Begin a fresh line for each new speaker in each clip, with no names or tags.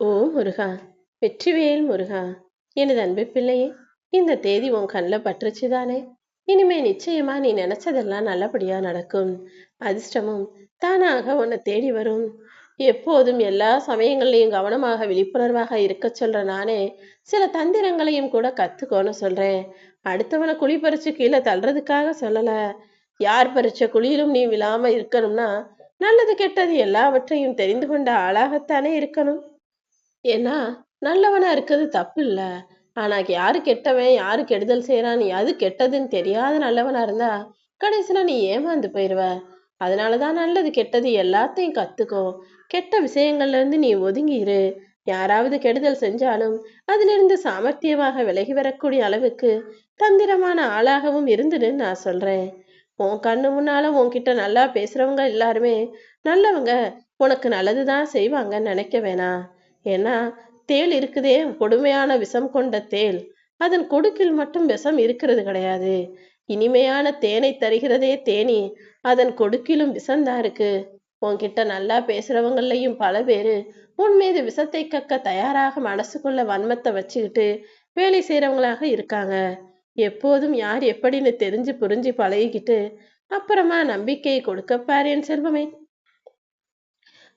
ஓ முருகா வெற்றிவேல் முருகா எனது அன்பு பிள்ளையே இந்த தேதி உன் கண்ணில் பற்றுச்சு தானே இனிமே நிச்சயமா நீ நினைச்சதெல்லாம் நல்லபடியா நடக்கும். அதிர்ஷ்டமும் தானாக உன்னை தேடி வரும். எப்போதும் எல்லா சமயங்கள்லையும் கவனமாக விழிப்புணர்வாக இருக்க சொல்ற நானே சில தந்திரங்களையும் கூட கத்துக்கோன்னு சொல்றேன். அடுத்தவனை குழி பறிச்சு கீழே தள்ளுறதுக்காக சொல்லல. யார் பறிச்ச குழியிலும் நீ விழாம இருக்கணும்னா நல்லது கெட்டது எல்லாவற்றையும் தெரிந்து கொண்ட ஆளாகத்தானே இருக்கணும். ஏன்னா நல்லவனா இருக்கிறது தப்பு இல்ல ஆனா யாரு கெட்டவன் யாரு கெடுதல் செய்யறான் அது கெட்டதுன்னு தெரியாத நல்லவனா இருந்தா கடைசியில நீ ஏமாந்து போயிருவ. அதனாலதான் நல்லது கெட்டது எல்லாத்தையும் கத்துக்கோ கெட்ட விஷயங்கள்ல இருந்து நீ ஒதுங்கிரு யாராவது கெடுதல் செஞ்சாலும் அதிலிருந்து சாமர்த்தியமாக விலகி வரக்கூடிய அளவுக்கு தந்திரமான ஆளாகவும் இருந்துன்னு நான் சொல்றேன். உன் கண்ணு முன்னால உன்கிட்ட நல்லா பேசுறவங்க எல்லாருமே நல்லவங்க உனக்கு நல்லதுதான் செய்வாங்கன்னு நினைக்க வேணாம். ஏன்னா தேள் இருக்குதே கொடுமையான விஷம் கொண்ட தேள். அதன் கொடுக்கில் மட்டும் விஷம் இருக்கிறது கிடையாது. இனிமையான தேனை தருகிறதே தேனி அதன் கொடுக்கிலும் விஷம்தான் இருக்கு. உன்கிட்ட நல்லா பேசுறவங்களையும் பல பேரு உன் மீது விஷத்தை கக்க தயாராக மனசுக்குள்ள வன்மத்தை வச்சுக்கிட்டு வேலை செய்யறவங்களாக இருக்காங்க. எப்போதும் யார் எப்படின்னு தெரிஞ்சு புரிஞ்சு பழகிக்கிட்டு அப்புறமா நம்பிக்கையை கொடுக்கப்பாரு என் செல்வமே.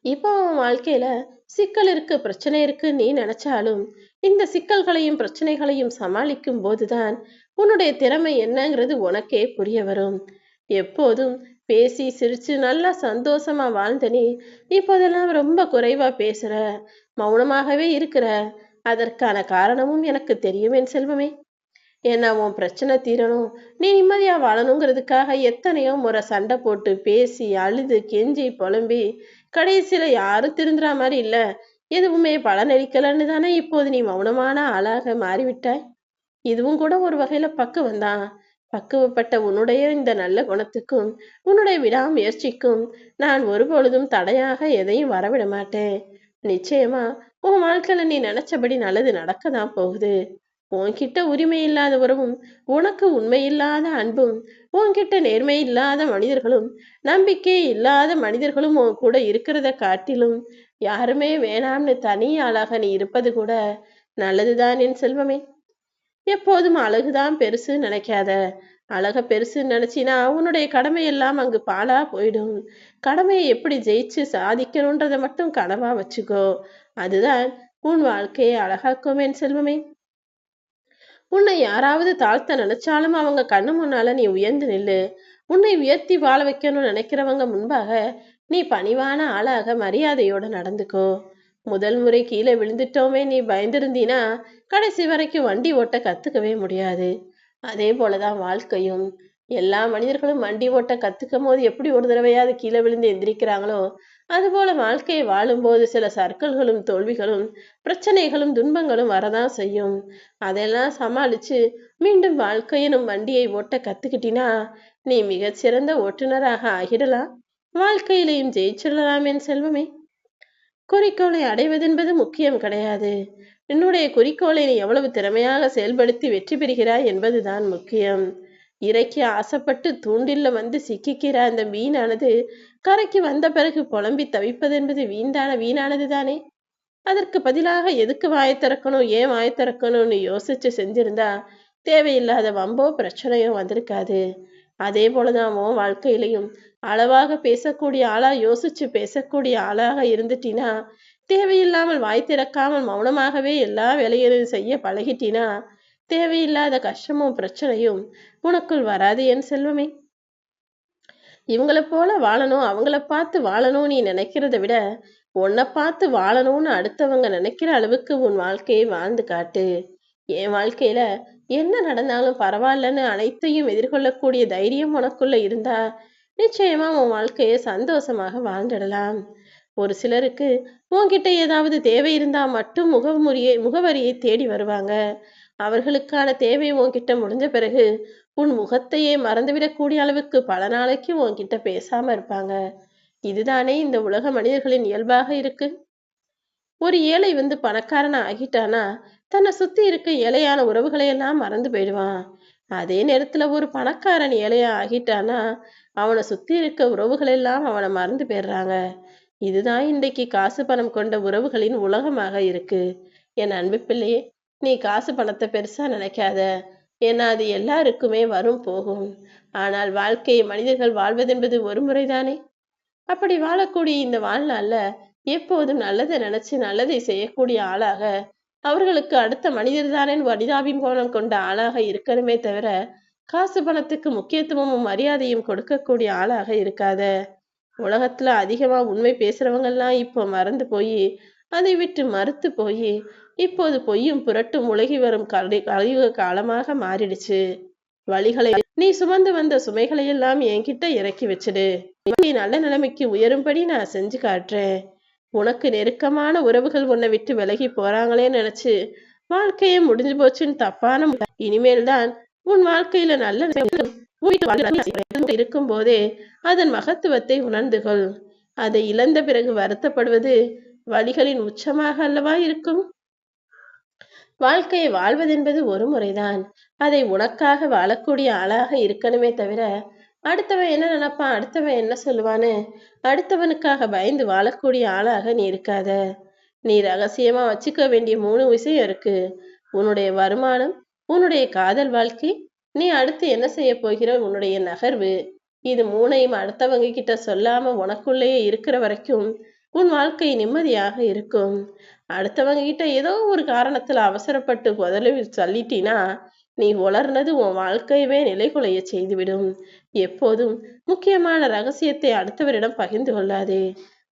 இப்போ வாழ்க்கையில சிக்கல் இருக்கு பிரச்சனை இருக்கு நீ நினைச்சாலும் இந்த சிக்கல்களையும் பிரச்சனைகளையும் சமாளிக்கும் போதுதான் உன்னுடைய திறமை என்னங்கிறது உனக்கே புரிய வரும். எப்போதும் பேசி சிரிச்சு நல்லா சந்தோஷமா வாழ்ந்த நீ இப்போதெல்லாம் ரொம்ப குறைவா பேசுற மௌனமாகவே இருக்கிற அதற்கான காரணமும் எனக்கு தெரியும் என் செல்வமே. ஏன்னா உன் பிரச்சனை தீரணும். நீ நிம்மதியா வாழணுங்கிறதுக்காக எத்தனையோ முறை சண்டை போட்டு பேசி அழுது கெஞ்சி புலம்பி கடைசியில யாரும் திருந்துற மாதிரி இல்ல. எதுவுமே பலனளிக்கலன்னு தானே இப்போது நீ மௌனமான ஆளாக மாறிவிட்டாய்? இதுவும் கூட ஒரு வகையில பக்குவந்தான் பக்குவப்பட்ட உன்னுடைய இந்த நல்ல குணத்துக்கும் உன்னுடைய விடாமுயற்சிக்கும் நான் ஒருபொழுதும் தடையாக எதையும் வரவிட மாட்டேன். நிச்சயமா உன் வாழ்க்கையில நீ நினைச்சபடி நல்லது நடக்க தான் போகுது. உன்கிட்ட உரிமை இல்லாத உறவும் உனக்கு உண்மை இல்லாத அன்பும் உன்கிட்ட நேர்மை இல்லாத மனிதர்களும் நம்பிக்கை இல்லாத மனிதர்களும் உன் கூட இருக்கிறத காட்டிலும் யாருமே வேணாம்னு தனி ஆளாக நீ இருப்பது கூட நல்லதுதான் என் செல்வமே. எப்போதும் அழகுதான் பெருசு நினைக்காத. அழக பெருசு நினைச்சினா உன்னுடைய கடமை எல்லாம் அங்கு பாலா போயிடும். கடமையை எப்படி ஜெயிச்சு சாதிக்கணுன்றதை மட்டும் கனவா வச்சுக்கோ. அதுதான் உன் வாழ்க்கையை அழகாக்கும் என் செல்வமே. உன்னை யாராவது தாழ்த்த நினைச்சாலும் அவங்க கண்ணு முன்னால நீ உயர்ந்து நில்லு. உன்னை உயர்த்தி வாழ வைக்கணும்னு நினைக்கிறவங்க முன்பாக நீ பணிவான ஆளாக மரியாதையோட நடந்துக்கோ. முதல் முறை கீழே விழுந்துட்டோமே நீ பயந்திருந்தீனா கடைசி வரைக்கும் வண்டி ஓட்ட கத்துக்கவே முடியாது. அதே போலதான் வாழ்க்கையும். எல்லா மனிதர்களும் வண்டி ஓட்ட கத்துக்கும் போது எப்படி ஒரு தடவையாவது கீழே விழுந்து எந்திரிக்கிறாங்களோ அதுபோல வாழ்க்கையை வாழும்போது சில சர்க்கல்களும் தோல்விகளும் பிரச்சனைகளும் துன்பங்களும் வரதான் செய்யும். அதெல்லாம் சமாளிச்சு மீண்டும் வாழ்க்கையினும் வண்டியை ஓட்ட கத்துக்கிட்டினா நீ மிகச்சிறந்த ஓட்டுநராக ஆகிடலாம். வாழ்க்கையிலையும் ஜெயிச்சிடலாம் என் செல்வமே. குறிக்கோளை அடைவதென்பது முக்கியம் கிடையாது. என்னுடைய குறிக்கோளை நீ எவ்வளவு திறமையாக செயல்படுத்தி வெற்றி பெறுகிறாய் என்பதுதான் முக்கியம். இறைக்கு ஆசைப்பட்டு தூண்டில்ல வந்து சிக்கிக்கிற அந்த மீனானது கரைக்கு வந்த பிறகு புலம்பி தவிப்பதென்பது வீண்டான வீணானது தானே? அதற்கு பதிலாக எதுக்கு வாயை திறக்கணும் ஏன் வாயை திறக்கணும்னு யோசிச்சு செஞ்சிருந்தா தேவையில்லாத வம்போ பிரச்சனையோ வந்திருக்காது. அதே போலதான் உன் வாழ்க்கையிலையும் அளவாக பேசக்கூடிய ஆளா யோசிச்சு பேசக்கூடிய ஆளாக இருந்துட்டினா தேவையில்லாமல் வாய் திறக்காமல் மௌனமாகவே எல்லா வேலைகளையும் செய்ய பழகிட்டினா தேவையில்லாத கஷ்டமும் பிரச்சனையும் உனக்குள் வராது என் செல்வமே. இவங்கள போல வாழணும் அவங்கள பார்த்து வாழணும் நீ நினைக்கிறத விட உன்னை பார்த்து வாழணும்னு அடுத்தவங்க நினைக்கிற அளவுக்கு உன் வாழ்க்கையை வாழ்ந்து காட்டு. என் வாழ்க்கையில என்ன நடந்தாலும் பரவாயில்லன்னு அனைத்தையும் எதிர்கொள்ளக்கூடிய தைரியம் உனக்குள்ள இருந்தா நிச்சயமா உன் வாழ்க்கையை சந்தோஷமாக வாழ்ந்துடலாம். ஒரு சிலருக்கு உன்கிட்ட ஏதாவது தேவை இருந்தா மட்டும் முகமுறியை முகவரியை தேடி வருவாங்க. அவர்களுக்கான தேவை உன்கிட்ட முடிஞ்ச பிறகு உன் முகத்தையே மறந்துவிடக்கூடிய அளவுக்கு பல நாளைக்கு உன்கிட்ட பேசாம இருப்பாங்க. இதுதானே இந்த உலக மனிதர்களின் இயல்பாக இருக்கு? ஒரு ஏழை வந்து பணக்காரனா ஆகிட்டானா தன்னை சுத்தி இருக்க ஏழையான உறவுகளையெல்லாம் மறந்து போயிடுவான். அதே நேரத்துல ஒரு பணக்காரன் ஏழையா ஆகிட்டானா அவனை சுத்தி இருக்க உறவுகளெல்லாம் அவனை மறந்து போயிடுறாங்க. இதுதான் இன்றைக்கு காசு பணம் கொண்ட உறவுகளின் உலகமாக இருக்கு. என் அன்பு பிள்ளையே நீ காசு பணத்தை பெருசா நினைக்காத. ஏன்னா அது எல்லாருக்குமே வரும் போகும். ஆனால் வாழ்க்கையை மனிதர்கள் வாழ்வதென்பது ஒரு முறைதானே? அப்படி வாழக்கூடிய இந்த வாழ்நாள்ல எப்போதும் நல்லதை நினைச்சு நல்லதை செய்யக்கூடிய ஆளாக அவர்களுக்கு அடுத்த மனிதர் தானே மனிதாபிமானம் கொண்ட ஆளாக இருக்கணுமே தவிர காசு பணத்துக்கு முக்கியத்துவமும் மரியாதையும் கொடுக்கக்கூடிய ஆளாக இருக்காத. உலகத்துல அதிகமா உண்மை பேசுறவங்கெல்லாம் இப்போ மறந்து போய் அதை விட்டு மறுத்து போய் இப்போது பொய்யும் புரட்டும் உலகி வரும் கலை கலியுக காலமாக மாறிடுச்சு. வழிகளை நீ சுமந்து வந்த சுமைகளை எல்லாம் என்கிட்ட இறக்கி வச்சிடு. நீ நல்ல நிலைமைக்கு உயரும்படி நான் செஞ்சு காட்டுறேன். உனக்கு நெருக்கமான உறவுகள் உன்னை விட்டு விலகி போறாங்களே நினைச்சு வாழ்க்கையே முடிஞ்சு போச்சுன்னு தப்பான இனிமேல்தான் இனிமேல் தான் உன் வாழ்க்கையில நல்ல இருக்கும் போதே அதன் மகத்துவத்தை உணர்ந்து கொள் அதை இழந்த பிறகு வருத்தப்படுவது வழிகளின் உச்சமாக அல்லவா இருக்கும்? வாழ்க்கையை வாழ்வதென்பது ஒரு முறைதான். அதை உனக்காக வாழக்கூடிய ஆளாக இருக்கணுமே தவிர அடுத்தவன் என்ன நினைப்பான்? அடுத்தவன் என்ன சொல்லுவான்னு? அடுத்தவனுக்காக பயந்து வாழக்கூடிய ஆளாக நீ இருக்காத. நீ ரகசியமா வச்சுக்க வேண்டிய மூணு விஷயம் இருக்கு. உன்னுடைய வருமானம் உன்னுடைய காதல் வாழ்க்கை நீ அடுத்து என்ன செய்ய போகிற உன்னுடைய நகர்வு. இது மூணையும் அடுத்தவங்க கிட்ட சொல்லாம உனக்குள்ளேயே இருக்கிற வரைக்கும் உன் வாழ்க்கை நிம்மதியாக இருக்கும். அடுத்தவங்க கிட்ட ஏதோ ஒரு காரணத்துல அவசரப்பட்டு முதலில் சொல்லிட்டீனா நீ உளர்னது உன் வாழ்க்கையவே நிலைகுலைய செய்துவிடும். எப்போதும் முக்கியமான ரகசியத்தை அடுத்தவரிடம் பகிர்ந்து கொள்ளாதே.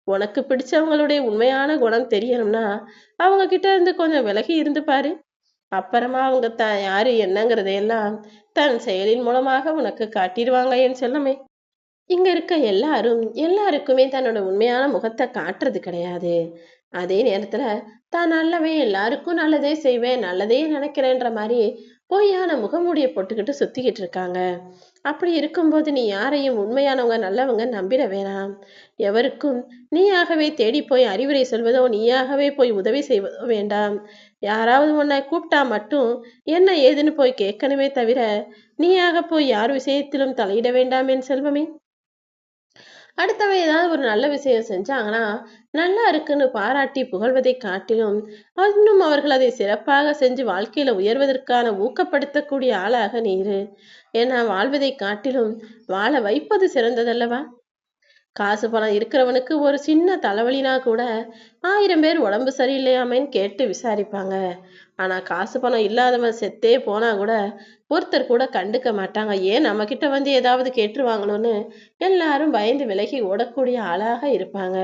உனக்கு பிடிச்சவங்களுடைய உண்மையான குணம் தெரியணும்னா அவங்க கிட்ட இருந்து கொஞ்சம் விலகி இருந்து பாரு. அப்புறமா அவங்க தான் யாரு என்னங்கிறதையெல்லாம் தன் செயலின் மூலமாக உனக்கு காட்டிடுவாங்க என் செல்லமே. இங்க இருக்க எல்லாரும் எல்லாருக்குமே தன்னோட உண்மையான முகத்தை காட்டுறது கிடையாது. அதே நேரத்துல தான் நல்லவன் எல்லாருக்கும் நல்லதே செய்வேன் நல்லதே நினைக்கிறேன்ற மாதிரி பொய்யான முகமூடிய போட்டுக்கிட்டு சுத்திக்கிட்டு இருக்காங்க. அப்படி இருக்கும்போது நீ யாரையும் உண்மையானவங்க நல்லவங்க நம்பிட வேணாம். எவருக்கும் நீயாகவே தேடி போய் அறிவுரை சொல்வதோ நீயாகவே போய் உதவி செய்வதோ வேண்டாம். யாராவது உன்னை கூப்பிட்டா மட்டும் என்ன ஏதுன்னு போய் கேட்கணுமே தவிர நீயாக போய் யார் விஷயத்திலும் தலையிட வேண்டாம் என் செல்வமே? அடுத்தவன் ஏதாவது ஒரு நல்ல விஷயம் செஞ்சாங்கன்னா நல்லா இருக்குன்னு பாராட்டி புகழ்வதை காட்டிலும் இன்னும் அவர்கள் அதை சிறப்பாக செஞ்சு வாழ்க்கையில உயர்வதற்கான ஊக்கப்படுத்தக்கூடிய ஆளாக நீ இரு. ஏன்னா வாழ்வதை காட்டிலும் வாழ வைப்பது சிறந்ததல்லவா? காசு பணம் இருக்கிறவனுக்கு ஒரு சின்ன தலைவலினா கூட ஆயிரம் பேர் உடம்பு சரியில்லையாமேன்னு கேட்டு விசாரிப்பாங்க. ஆனா காசு பணம் இல்லாதவன் செத்தே போனா கூட ஒருத்தர் கூட கண்டுக்க மாட்டாங்க. ஏன் நம்ம கிட்ட வந்து ஏதாவது கேட்டுருவாங்களோன்னு எல்லாரும் பயந்து விலகி ஓடக்கூடிய ஆளாக இருப்பாங்க.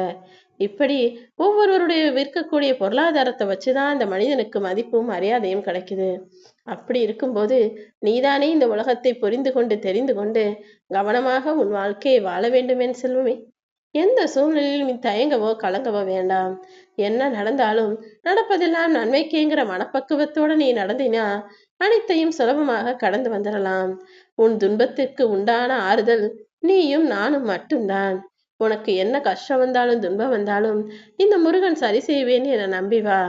இப்படி ஒவ்வொருவருடைய விற்கக்கூடிய பொருளாதாரத்தை வச்சுதான் இந்த மனிதனுக்கு மதிப்பும் மரியாதையும் கிடைக்குது. அப்படி இருக்கும்போது நீதானே இந்த உலகத்தை புரிந்து கொண்டு தெரிந்து கொண்டு கவனமாக உன் வாழ்க்கையை வாழ வேண்டுமென் செல்வமே. எந்த சூழ்நிலையிலும் நீ தயங்கவோ கலங்கவோ வேண்டாம். என்ன நடந்தாலும் நடப்பதெல்லாம் நன்மைக்கேங்கிற மனப்பக்குவத்தோட நீ நடந்தினா அனைத்தையும் சுலபமாக கடந்து வந்துடலாம் உன் துன்பத்திற்கு உண்டான ஆறுதல் நீயும் நானும் மட்டும்தான். உனக்கு என்ன கஷ்டம் வந்தாலும் துன்பம் வந்தாலும் இந்த முருகன் சரி செய்வேன் என நம்பி வா.